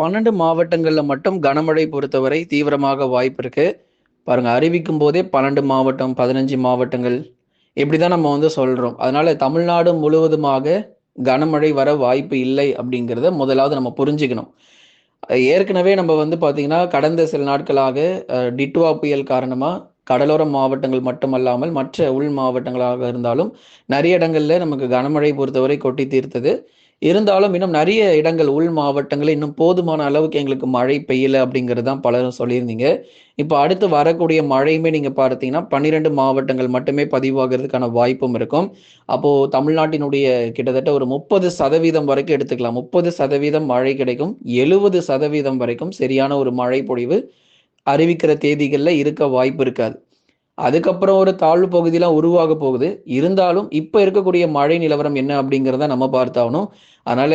பன்னெண்டு மாவட்டங்களில் மட்டும் கனமழை பொறுத்தவரை தீவிரமாக வாய்ப்பு இருக்குது பாருங்கள் அறிவிக்கும் போதே பன்னெண்டு மாவட்டம் பதினஞ்சு மாவட்டங்கள் இப்படி தான் நம்ம வந்து சொல்கிறோம் அதனால் தமிழ்நாடு முழுவதுமாக கனமழை வர வாய்ப்பு இல்லை அப்படிங்கிறத முதலாவது நம்ம புரிஞ்சுக்கணும். ஏற்கனவே நம்ம வந்து பார்த்திங்கன்னா கடந்த சில நாட்களாக டிட்டுவா டிட்வா புயல் காரணமாக கடலோர மாவட்டங்கள் மட்டுமல்லாமல் மற்ற உள் மாவட்டங்களாக இருந்தாலும் நிறைய இடங்களில் நமக்கு கனமழை பொறுத்தவரை கொட்டி தீர்த்தது. இருந்தாலும் இன்னும் நிறைய இடங்கள் உள் மாவட்டங்களில் இன்னும் போதுமான அளவுக்கு எங்களுக்கு மழை பெய்யல அப்படிங்கிறது தான் பலரும் சொல்லியிருந்தீங்க. இப்போ அடுத்து வரக்கூடிய மழையுமே நீங்க பார்த்தீங்கன்னா பன்னிரெண்டு மாவட்டங்கள் மட்டுமே பதிவாகிறதுக்கான வாய்ப்பும் இருக்கும். அப்போ தமிழ்நாட்டினுடைய கிட்டத்தட்ட ஒரு முப்பது சதவீதம் வரைக்கும் எடுத்துக்கலாம். முப்பது சதவீதம் மழை கிடைக்கும். எழுபது சதவீதம் வரைக்கும் சரியான ஒரு மழை பொழிவு அறிவிக்கிற தேதிகளில் இருக்க வாய்ப்பு இருக்காது. அதுக்கப்புறம் ஒரு தாழ்வு பகுதியெல்லாம் உருவாக போகுது. இருந்தாலும் இப்போ இருக்கக்கூடிய மழை நிலவரம் என்ன அப்படிங்கிறத நம்ம பார்த்தாகணும். அதனால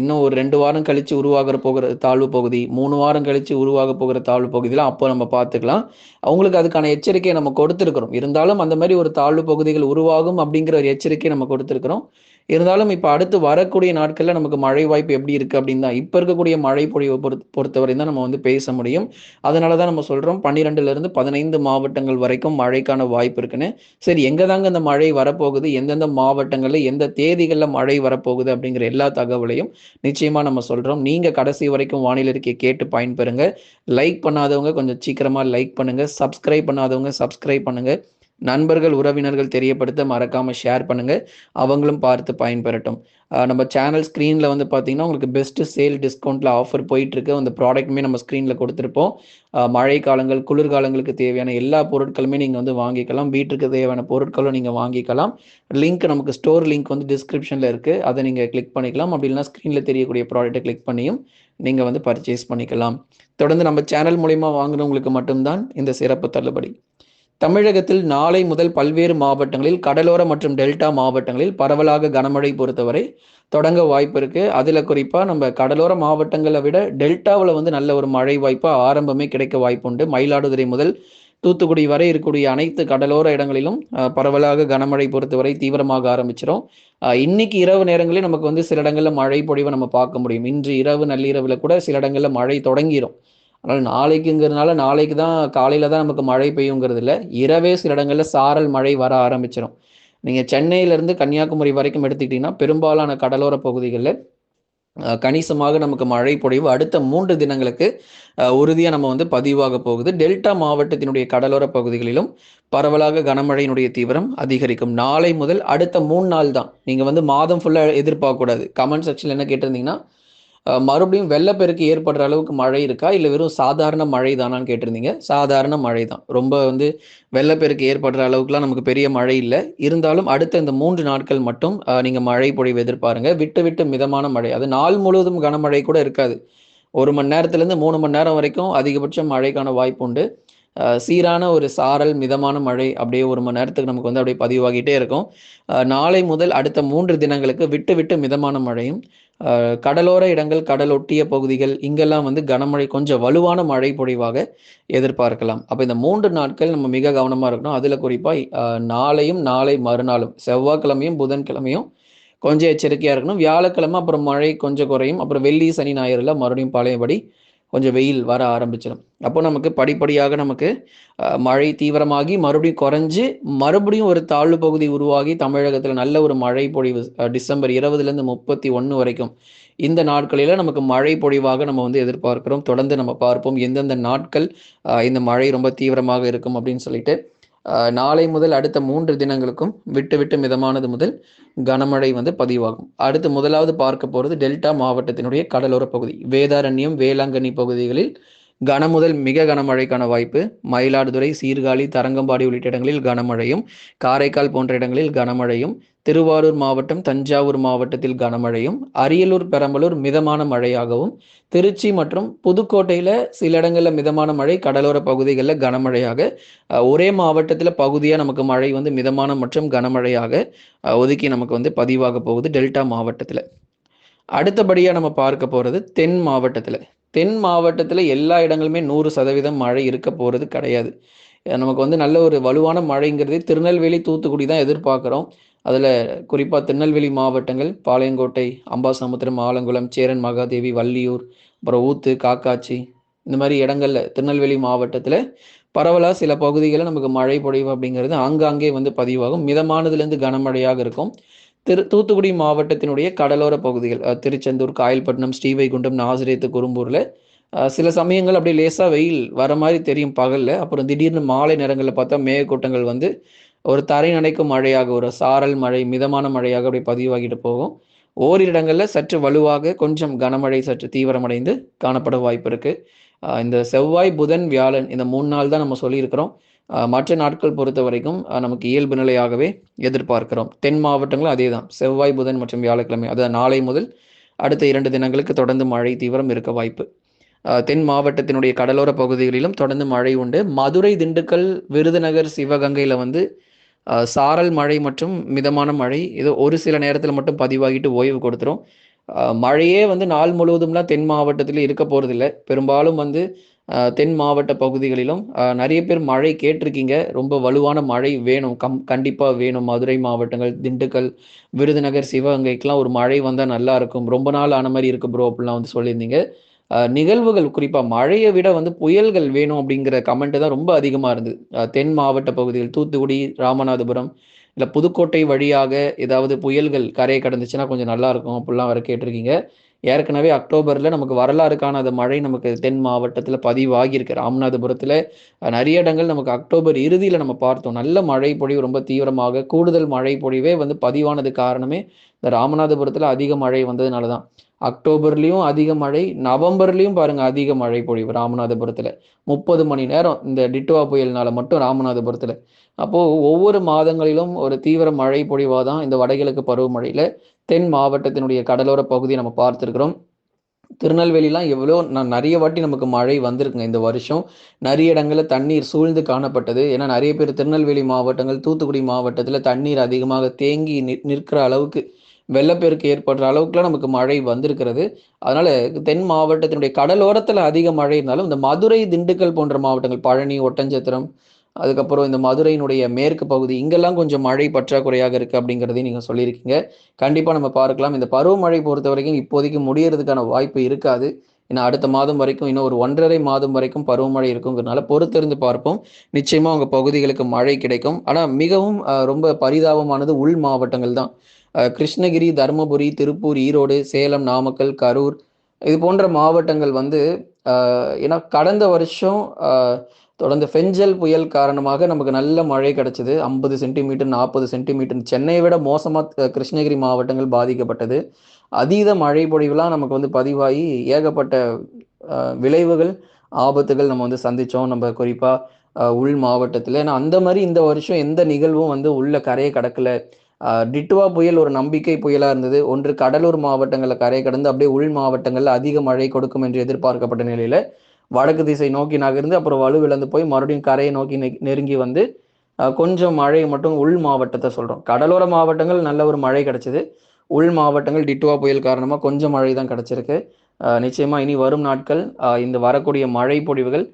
இன்னும் ஒரு ரெண்டு வாரம் கழிச்சு உருவாகிற போகிற தாழ்வு பகுதி மூணு வாரம் கழிச்சு உருவாக போகிற தாழ்வு பகுதியெல்லாம் அப்போ நம்ம பார்த்துக்கலாம். அவங்களுக்கு அதுக்கான எச்சரிக்கையை நம்ம கொடுத்துருக்குறோம். இருந்தாலும் அந்த மாதிரி ஒரு தாழ்வு பகுதிகள் உருவாகும் அப்படிங்கிற ஒரு எச்சரிக்கையை நம்ம கொடுத்துருக்குறோம். இருந்தாலும் இப்போ அடுத்து வரக்கூடிய நாட்களில் நமக்கு மழை வாய்ப்பு எப்படி இருக்குது அப்படின்னு தான் இப்போ இருக்கக்கூடிய மழை பொழிவை பொறுத்த பொறுத்தவரை தான் நம்ம வந்து பேச முடியும். அதனால தான் நம்ம சொல்கிறோம் பன்னிரெண்டுலேருந்து பதினைந்து மாவட்டங்கள் வரைக்கும் மழைக்கான வாய்ப்பு இருக்குன்னு. சரி எங்கே தாங்க இந்த மழை வரப்போகுது? எந்தெந்த மாவட்டங்களில் எந்த தேதிகளில் மழை வரப்போகுது அப்படிங்கிற எல்லா தகவலையும் நிச்சயமாக நம்ம சொல்கிறோம் நீங்கள் கடைசி வரைக்கும் வானிலை அறிக்கையை கேட்டு பயன்பெறுங்க. லைக் பண்ணாதவங்க கொஞ்சம் சீக்கிரமாக லைக் பண்ணுங்கள் சப்ஸ்கிரைப் பண்ணாதவங்க சப்ஸ்கிரைப் பண்ணுங்கள் நண்பர்கள் உறவினர்கள் தெரியப்படுத்த மறக்காமல் ஷேர் பண்ணுங்கள் அவங்களும் பார்த்து பயன்பெறட்டும். நம்ம சேனல் ஸ்க்ரீனில் வந்து பார்த்தீங்கன்னா உங்களுக்கு பெஸ்ட்டு சேல் டிஸ்கவுண்ட்டில் ஆஃபர் போயிட்டுருக்கு. அந்த ப்ராடக்ட்டுமே நம்ம ஸ்க்ரீனில் கொடுத்துருப்போம். மழை காலங்கள் குளிர்காலங்களுக்கு தேவையான எல்லா பொருட்களுமே நீங்கள் வந்து வாங்கிக்கலாம். வீட்டுக்கு தேவையான பொருட்களும் நீங்கள் வாங்கிக்கலாம். லிங்க் நமக்கு ஸ்டோர் லிங்க் வந்து டிஸ்கிரிப்ஷனில் இருக்குது அதை நீங்கள் கிளிக் பண்ணிக்கலாம். அப்படி இல்லைனா ஸ்க்ரீனில் தெரியக்கூடிய ப்ராடக்ட்டை கிளிக் பண்ணியும் நீங்கள் வந்து பர்ச்சேஸ் பண்ணிக்கலாம். தொடர்ந்து நம்ம சேனல் மூலிமா வாங்குறவங்களுக்கு மட்டும்தான் இந்த சிறப்பு தள்ளுபடி. தமிழகத்தில் நாளை முதல் பல்வேறு மாவட்டங்களில் கடலோர மற்றும் டெல்டா மாவட்டங்களில் பரவலாக கனமழை பொறுத்தவரை தொடங்க வாய்ப்பு இருக்கு. அதுல குறிப்பா நம்ம கடலோர மாவட்டங்களை விட டெல்டாவில் வந்து நல்ல ஒரு மழை வாய்ப்பாக ஆரம்பமே கிடைக்க வாய்ப்புண்டு. மயிலாடுதுறை முதல் தூத்துக்குடி வரை இருக்கக்கூடிய அனைத்து கடலோர இடங்களிலும் பரவலாக கனமழை பொறுத்தவரை தீவிரமாக ஆரம்பிச்சிடும் இன்னைக்கு இரவு நேரங்களில் நமக்கு வந்து சில இடங்களில் மழை பொழிவை நம்ம பார்க்க முடியும். இன்று இரவு நள்ளிரவில் கூட சில இடங்களில் மழை தொடங்கிடும் அதனால் நாளைக்குங்கிறதுனால நாளைக்கு தான் காலையில் தான் நமக்கு மழை பெய்யுங்கிறது இல்லை இரவே சில இடங்களில் சாரல் மழை வர ஆரம்பிச்சிடும் நீங்கள் சென்னையிலேருந்து கன்னியாகுமரி வரைக்கும் எடுத்துக்கிட்டிங்கன்னா பெரும்பாலான கடலோர பகுதிகளில் கணிசமாக நமக்கு மழை பொழிவு அடுத்த மூன்று தினங்களுக்கு உறுதியாக நம்ம வந்து பதிவாக போகுது. டெல்டா மாவட்டத்தினுடைய கடலோர பகுதிகளிலும் பரவலாக கனமழையினுடைய தீவிரம் அதிகரிக்கும். நாளை முதல் அடுத்த மூணு நாள் தான் நீங்கள் வந்து மாதம் ஃபுல்லாக எதிர்பார்க்கக்கூடாது கமெண்ட் செக்ஷனில் என்ன கேட்டிருந்தீங்கன்னா மறுபடியும் வெள்ளப்பெருக்கு ஏற்படுற அளவுக்கு மழை இருக்கா? இல்லை வெறும் சாதாரண மழை தானான்னு கேட்டிருந்தீங்க? சாதாரண மழை தான் ரொம்ப வந்து வெள்ளப்பெருக்கு ஏற்படுற அளவுக்குலாம் நமக்கு பெரிய மழை இல்லை. இருந்தாலும் அடுத்த இந்த மூன்று நாட்கள் மட்டும் நீங்கள் மழை பொழிவு எதிர்பாருங்க. விட்டு விட்டு மிதமான மழை. அது நாள் முழுவதும் கனமழை கூட இருக்காது. ஒரு மணி நேரத்துலேருந்து மூணு மணி நேரம் வரைக்கும் அதிகபட்சம் மழைக்கான வாய்ப்பு உண்டு. சீரான ஒரு சாரல் மிதமான மழை அப்படியே ஒரு மணி நேரத்துக்கு நமக்கு வந்து அப்படியே பதிவாகிட்டே இருக்கும். நாளை முதல் அடுத்த மூன்று தினங்களுக்கு விட்டு விட்டு மிதமான மழையும் கடலோர இடங்கள் கடல் ஒட்டிய பகுதிகள் இங்கெல்லாம் வந்து கனமழை கொஞ்சம் வலுவான மழை பொழிவாக எதிர்பார்க்கலாம். அப்போ இந்த மூன்று நாட்கள் நம்ம மிக கவனமாக இருக்கணும். அதில் குறிப்பாக நாளையும் நாளை மறுநாளும் செவ்வாய்க்கிழமையும் புதன்கிழமையும் கொஞ்சம் எச்சரிக்கையாக இருக்கணும். வியாழக்கிழமை அப்புறம் மழை கொஞ்சம் குறையும். அப்புறம் வெள்ளி சனி ஞாயிறுல மறுபடியும் பழையபடி கொஞ்சம் வெயில் வர ஆரம்பிச்சிடும் அப்போ நமக்கு படிப்படியாக நமக்கு மழை தீவிரமாகி மறுபடியும் குறைஞ்சு மறுபடியும் ஒரு தாழ்வு பகுதி உருவாகி தமிழகத்தில் நல்ல ஒரு மழை பொழிவு டிசம்பர் இருபதுலேருந்து முப்பத்தி ஒன்று வரைக்கும். இந்த நாட்களில் நமக்கு மழை பொழிவாக நம்ம வந்து எதிர்பார்க்கிறோம். தொடர்ந்து நம்ம பார்ப்போம். எந்தெந்த நாட்கள் இந்த மழை ரொம்ப தீவிரமாக இருக்கும் அப்படின்னு சொல்லிட்டு. நாளை முதல் அடுத்த மூன்று தினங்களுக்கும் விட்டு விட்டு மிதமானது முதல் கனமழை வந்து பதிவாகும். அடுத்து முதலாவது பார்க்க போகிறது டெல்டா மாவட்டத்தினுடைய கடலோர பகுதி. வேதாரண்யம் வேளாங்கண்ணி பகுதிகளில் கன முதல் மிக கனமழைக்கான வாய்ப்பு. மயிலாடுதுறை சீர்காழி தரங்கம்பாடி உள்ளிட்ட இடங்களில் கனமழையும் காரைக்கால் போன்ற இடங்களில் கனமழையும் திருவாரூர் மாவட்டம் தஞ்சாவூர் மாவட்டத்தில் கனமழையும் அரியலூர் பெரம்பலூர் மிதமான மழையாகவும் திருச்சி மற்றும் புதுக்கோட்டையில் சில இடங்களில் மிதமான மழை கடலோர பகுதிகளில் கனமழையாக ஒரே மாவட்டத்தில் பகுதியாக நமக்கு மழை வந்து மிதமான மற்றும் கனமழையாக ஒதுக்கி நமக்கு வந்து பதிவாக போகுது டெல்டா மாவட்டத்தில். அடுத்தபடியாக நம்ம பார்க்க போகிறது தென் மாவட்டத்தில். தென் மாவட்டத்தில் எல்லா இடங்களுமே நூறு சதவீதம் மழை இருக்க போகிறது கிடையாது. நமக்கு வந்து நல்ல ஒரு வலுவான மழைங்கிறது திருநெல்வேலி தூத்துக்குடி தான் எதிர்பார்க்குறோம். அதில் குறிப்பாக திருநெல்வேலி மாவட்டங்கள் பாளையங்கோட்டை அம்பாசமுத்திரம் ஆலங்குளம் சேரன் மகாதேவி வள்ளியூர் அப்புறம் ஊத்து காக்காட்சி இந்த மாதிரி இடங்களில் திருநெல்வேலி மாவட்டத்தில் பரவலாக சில பகுதிகளில் நமக்கு மழை பொழிவு அப்படிங்கிறது ஆங்காங்கே வந்து பதிவாகும். மிதமானதுலேருந்து கனமழையாக இருக்கும். திரு தூத்துக்குடி மாவட்டத்தினுடைய கடலோர பகுதிகள் திருச்செந்தூர் காயல்பட்டினம் ஸ்ரீவைகுண்டம் நாசிரியத்து குறும்பூரில் சில சமயங்கள் அப்படியே லேசாக வெயில் வர மாதிரி தெரியும் பகலில். அப்புறம் திடீர்னு மாலை நேரங்களில் பார்த்தா மேகக்கூட்டங்கள் வந்து ஒரு தரை நனைக்கும் மழையாக ஒரு சாரல் மழை மிதமான மழையாக அப்படியே பதிவாகிட்டு போகும். ஓரிரு இடங்களில் சற்று வலுவாக கொஞ்சம் கனமழை சற்று தீவிரமடைந்து காணப்பட வாய்ப்பு இருக்கு. இந்த செவ்வாய் புதன் வியாழன் இந்த மூணு நாள் தான் நம்ம சொல்லியிருக்கிறோம். மற்ற நாட்கள் பொறுத்த வரைக்கும் நமக்கு இயல்பு நிலையாகவே எதிர்பார்க்கிறோம். தென் மாவட்டங்களும் அதே தான். செவ்வாய் புதன் மற்றும் வியாழக்கிழமை அதாவது நாளை முதல் அடுத்த இரண்டு தினங்களுக்கு தொடர்ந்து மழை தீவிரம் இருக்க வாய்ப்பு. தென் மாவட்டத்தினுடைய கடலோர பகுதிகளிலும் தொடர்ந்து மழை உண்டு. மதுரை திண்டுக்கல் விருதுநகர் சிவகங்கையில் வந்து சாரல் மழை மற்றும் மிதமான மழை இது ஒரு சில நேரத்தில் மட்டும் பதிவாகிட்டு ஓய்வு கொடுத்துரும். மழையே வந்து நாள் முழுவதும்லாம் தென் மாவட்டத்தில் இருக்க போகிறதில்ல பெரும்பாலும் வந்து தென் மாவட்ட பகுதிகளிலும் நிறைய பேர் மழை கேட்டிருக்கீங்க. ரொம்ப வலுவான மழை வேணும். கம் கண்டிப்பாக வேணும். மதுரை மாவட்டங்கள் திண்டுக்கல் விருதுநகர் சிவகங்கைக்கெலாம் ஒரு மழை வந்தால் நல்லா இருக்கும். ரொம்ப நாள் ஆன மாதிரி இருக்கு ப்ரோ அப்படிலாம் வந்து சொல்லியிருந்தீங்க. நிகழ்வுகள் குறிப்பாக மழையை விட வந்து புயல்கள் வேணும் அப்படிங்கிற கமெண்ட் தான் ரொம்ப அதிகமாக இருந்தது. தென் மாவட்ட பகுதிகள் தூத்துக்குடி ராமநாதபுரம் இல்லை புதுக்கோட்டை வழியாக ஏதாவது புயல்கள் கரையை கடந்துச்சுன்னா கொஞ்சம் நல்லா இருக்கும் அப்படிலாம் வர கேட்டிருக்கீங்க. ஏற்கனவே அக்டோபரில் நமக்கு வரலாறு காணாத மழை நமக்கு தென் மாவட்டத்தில் பதிவாகியிருக்கு. ராமநாதபுரத்தில் நிறைய இடங்கள் நமக்கு அக்டோபர் இறுதியில் நம்ம பார்த்தோம். நல்ல மழை பொழிவு ரொம்ப தீவிரமாக கூடுதல் மழை பொழிவே வந்து பதிவானது காரணமே இந்த ராமநாதபுரத்தில் அதிக மழை வந்ததுனால தான் அக்டோபர்லேயும் அதிக மழை நவம்பர்லேயும் பாருங்கள் அதிக மழை பொழிவு ராமநாதபுரத்தில். முப்பது மணி நேரம் இந்த டிட்டுவா புயல்னால மட்டும் ராமநாதபுரத்தில். அப்போது ஒவ்வொரு மாதங்களிலும் ஒரு தீவிர மழை பொழிவாக தான் இந்த வடகிழக்கு பருவமழையில் தென் மாவட்டத்தினுடைய கடலோர பகுதியை நம்ம பார்த்துருக்குறோம். திருநெல்வேலிலாம் எவ்வளோ நான் நிறைய வாட்டி நமக்கு மழை வந்திருக்குங்க இந்த வருஷம். நிறைய இடங்களில் தண்ணீர் சூழ்ந்து காணப்பட்டது. ஏன்னா நிறைய பேர் திருநெல்வேலி மாவட்டங்கள் தூத்துக்குடி மாவட்டத்தில் தண்ணீர் அதிகமாக தேங்கி நிற்கிற அளவுக்கு வெள்ளப்பெருக்கு ஏற்படுற அளவுக்குலாம் நமக்கு மழை வந்திருக்கிறது. அதனால தென் மாவட்டத்தினுடைய கடலோரத்தில் அதிக மழை இருந்தாலும் இந்த மதுரை திண்டுக்கல் போன்ற மாவட்டங்கள் பழனி ஒட்டஞ்சத்திரம் அதுக்கப்புறம் இந்த மதுரையினுடைய மேற்கு பகுதி இங்கெல்லாம் கொஞ்சம் மழை பற்றாக்குறையாக இருக்குது அப்படிங்கிறதையும் நீங்கள் சொல்லியிருக்கீங்க. கண்டிப்பாக நம்ம பார்க்கலாம். இந்த பருவமழை பொறுத்த வரைக்கும் இப்போதைக்கு முடியறதுக்கான வாய்ப்பு இருக்காது. ஏன்னா அடுத்த மாதம் வரைக்கும் இன்னும் ஒரு ஒன்றரை மாதம் வரைக்கும் பருவமழை இருக்குங்கிறதுனால பொறுத்திருந்து பார்ப்போம். நிச்சயமாக உங்கள் பகுதிகளுக்கு மழை கிடைக்கும். ஆனால் மிகவும் ரொம்ப பரிதாபமானது உள் மாவட்டங்கள் தான். கிருஷ்ணகிரி தருமபுரி திருப்பூர் ஈரோடு சேலம் நாமக்கல் கரூர் இது போன்ற மாவட்டங்கள் வந்து ஏன்னா கடந்த வருஷம் தொடர்ந்து ஃபெஞ்சல் புயல் காரணமாக நமக்கு நல்ல மழை கிடைச்சது. ஐம்பது சென்டிமீட்டர் நாற்பது சென்டிமீட்டர். சென்னையை விட மோசமாக கிருஷ்ணகிரி மாவட்டங்கள் பாதிக்கப்பட்டது. அதீத மழை பொழிவுலாம் நமக்கு வந்து பதிவாகி ஏகப்பட்ட விளைவுகள் ஆபத்துகள் நம்ம வந்து சந்தித்தோம் நம்ம குறிப்பாக உள் மாவட்டத்தில். ஏன்னா அந்த மாதிரி இந்த வருஷம் எந்த நிகழ்வும் வந்து உள்ள கரையை கடக்கலை. டிட்டுவா புயல் ஒரு நம்பிக்கை புயலாக இருந்தது. ஒன்று கடலூர் மாவட்டங்களில் கரை கடந்து அப்படியே உள் மாவட்டங்களில் அதிக மழை கொடுக்கும் என்று எதிர்பார்க்கப்பட்ட நிலையில் வடக்கு திசை நோக்கி நகர்ந்து அப்புறம் வலுவிழந்து போய் மறுபடியும் கரையை நோக்கி நெ- நெருங்கி வந்து கொஞ்சம் மழை மட்டும் உள் மாவட்டத்தை சொல்கிறோம் கடலோர மாவட்டங்கள் நல்ல ஒரு மழை கிடச்சிது. உள் மாவட்டங்கள் டிட்டுவா புயல் காரணமாக கொஞ்சம் மழை தான் கிடச்சிருக்கு. நிச்சயமாக இனி வரும் நாட்கள் இந்த வரக்கூடிய மழை பொழிவுகள்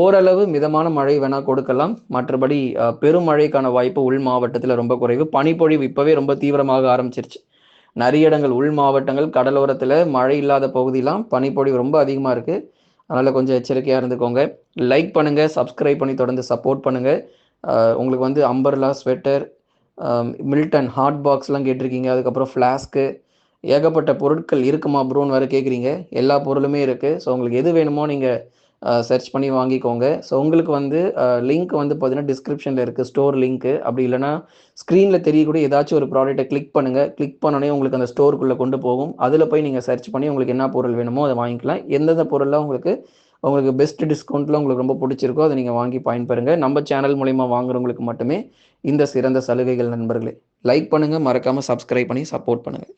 ஓரளவு மிதமான மழை வேணா கொடுக்கலாம். மற்றபடி பெருமழைக்கான வாய்ப்பு உள் மாவட்டத்தில் ரொம்ப குறைவு. பனிப்பொழிவு இப்போவே ரொம்ப தீவிரமாக ஆரம்பிச்சிருச்சு. நிறைய இடங்கள் உள் மாவட்டங்கள் கடலோரத்தில் மழை இல்லாத பகுதியெலாம் பனிப்பொழிவு ரொம்ப அதிகமாக இருக்குது அதனால் கொஞ்சம் எச்சரிக்கையாக இருந்துக்கோங்க. லைக் பண்ணுங்கள் சப்ஸ்கிரைப் பண்ணி தொடர்ந்து சப்போர்ட் பண்ணுங்கள் உங்களுக்கு வந்து அம்பர்லா ஸ்வெட்டர் மில்டன் ஹாட் பாக்ஸ்லாம் கேட்டிருக்கீங்க. அதுக்கப்புறம் ஃப்ளாஸ்க்கு ஏகப்பட்ட பொருட்கள் இருக்குமா ப்ரோன்னு வேறு கேட்குறீங்க எல்லா பொருளுமே இருக்குது ஸோ உங்களுக்கு எது வேணுமோ நீங்கள் சர்ச் பண்ணி வாங்கிக்கோங்க. ஸோ உங்களுக்கு வந்து லிங்க் வந்து பார்த்தீங்கன்னா டிஸ்கிரிப்ஷனில் இருக்குது ஸ்டோர் லிங்க்கு அப்படி இல்லைன்னா ஸ்க்ரீனில் தெரியக்கூடிய ஏதாச்சும் ஒரு ப்ராடக்ட்டை கிளிக் பண்ணுங்கள் கிளிக் பண்ணோடனே உங்களுக்கு அந்த ஸ்டோருக்குள்ளே கொண்டு போகும். அதில் போய் நீங்கள் சர்ச் பண்ணி உங்களுக்கு என்ன பொருள் வேணுமோ அதை வாங்கிக்கலாம். எந்தெந்த பொருள்லாம் உங்களுக்கு உங்களுக்கு பெஸ்ட் டிஸ்கவுண்ட்டில் உங்களுக்கு ரொம்ப பிடிச்சிருக்கோ அதை நீங்கள் வாங்கி பயன்பெறுங்க. நம்ம சேனல் மூலிமா வாங்குறவங்களுக்கு மட்டுமே இந்த சிறந்த சலுகைகள் நண்பர்களே லைக் பண்ணுங்கள் மறக்காமல் சப்ஸ்கிரைப் பண்ணி சப்போர்ட் பண்ணுங்கள்